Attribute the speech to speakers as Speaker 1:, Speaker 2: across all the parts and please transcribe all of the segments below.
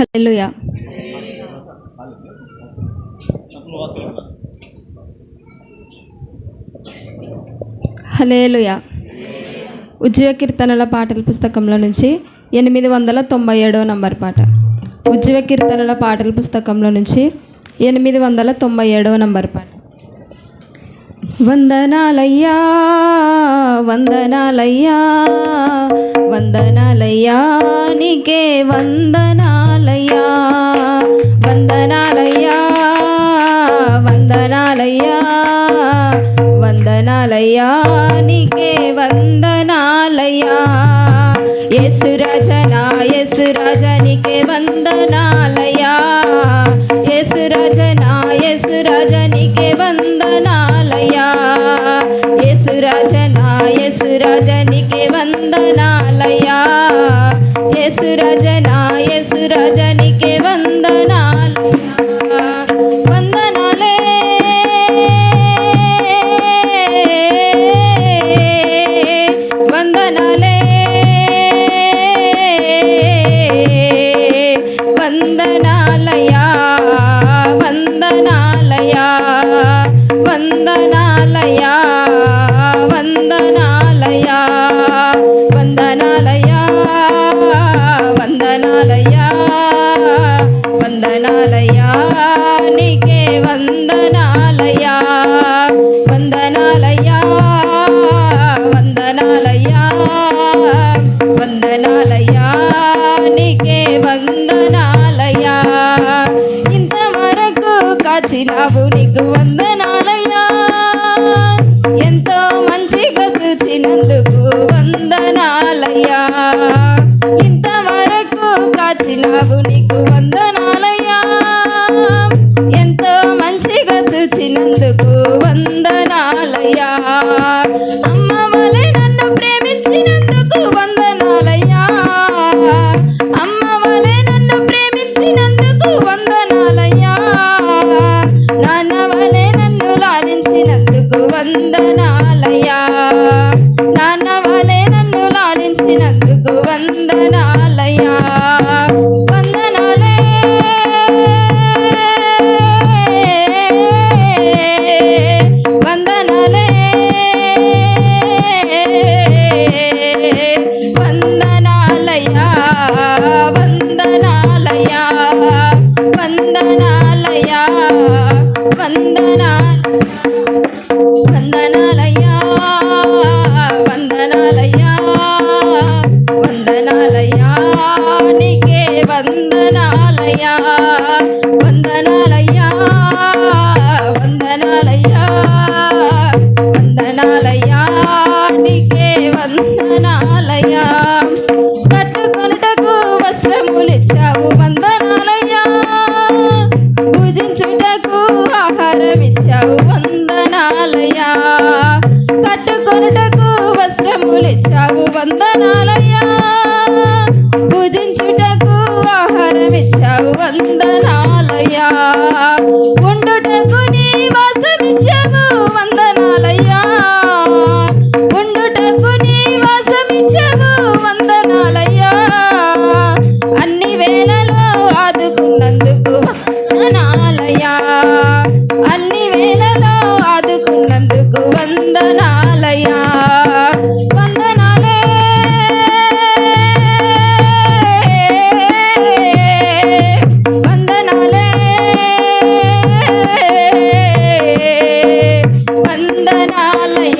Speaker 1: Hallelujah hallelujah ఉజ్జీవ కీర్తనల పాటల పుస్తకంలో నుంచి ఎనిమిది వందల తొంభై ఏడవ నంబర్ పాట. ఉజ్జయ కీర్తనల పాటల పుస్తకంలో నుంచి ఎనిమిది వందల తొంభై ఏడవ నంబర్ పాట. వందనాలయ్యా వందనాలయ్యా వందనాలయ్యా నీకే వందనాలయ్యా వందనాలయ్యా వందనాలయ్యా వందనాలయ్యా నీకే వందనాలయ్యా. ఎసు రజనా ఎసు రజనికే వందనాలయ్యా. ఎసు రజనా ఎసు రజనికే వందనా வந்த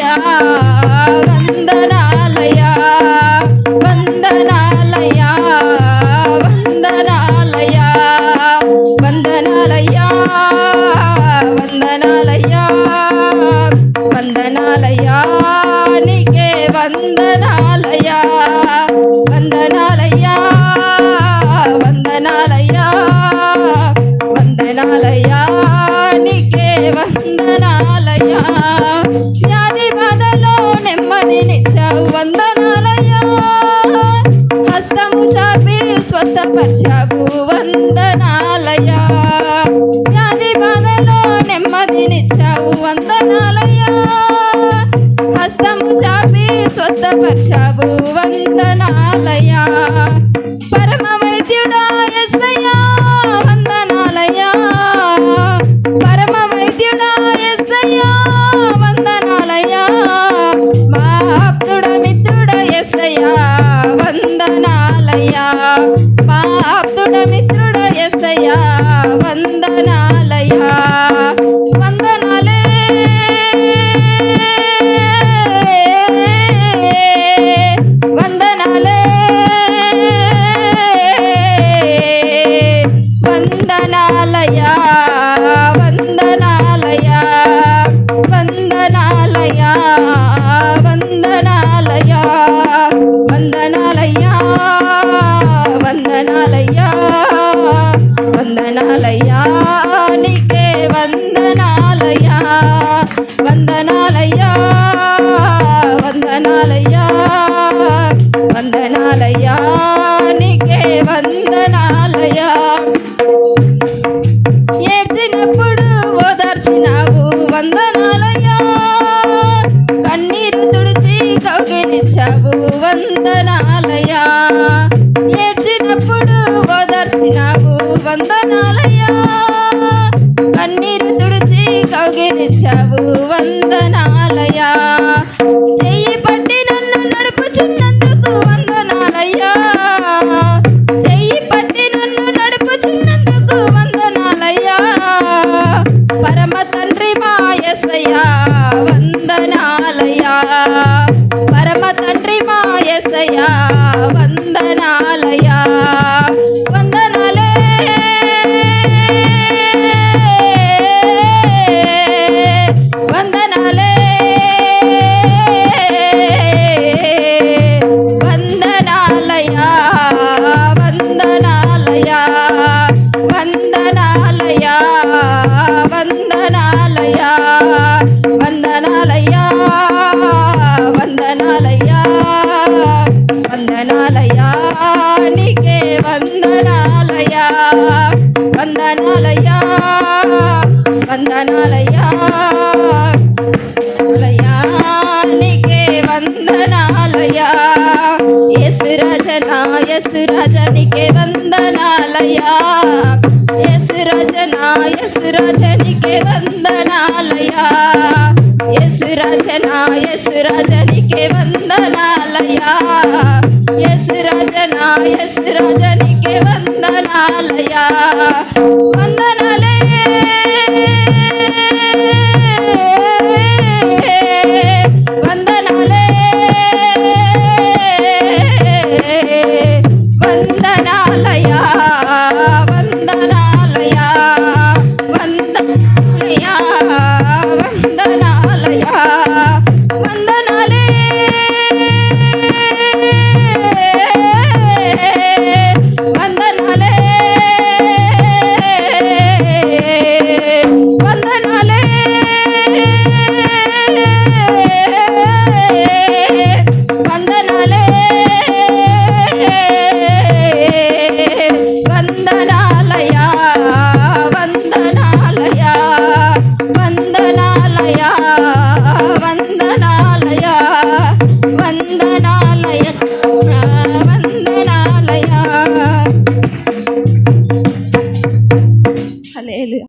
Speaker 1: yeah. ప్రాణమిత్రుడ ఎస్సయ్యా వంద వందనాలయ్యా నీకే వందనాలయ్యా వందనాలయ్యా వందనాలయ్యా सुरजनाय सुरज 看呀。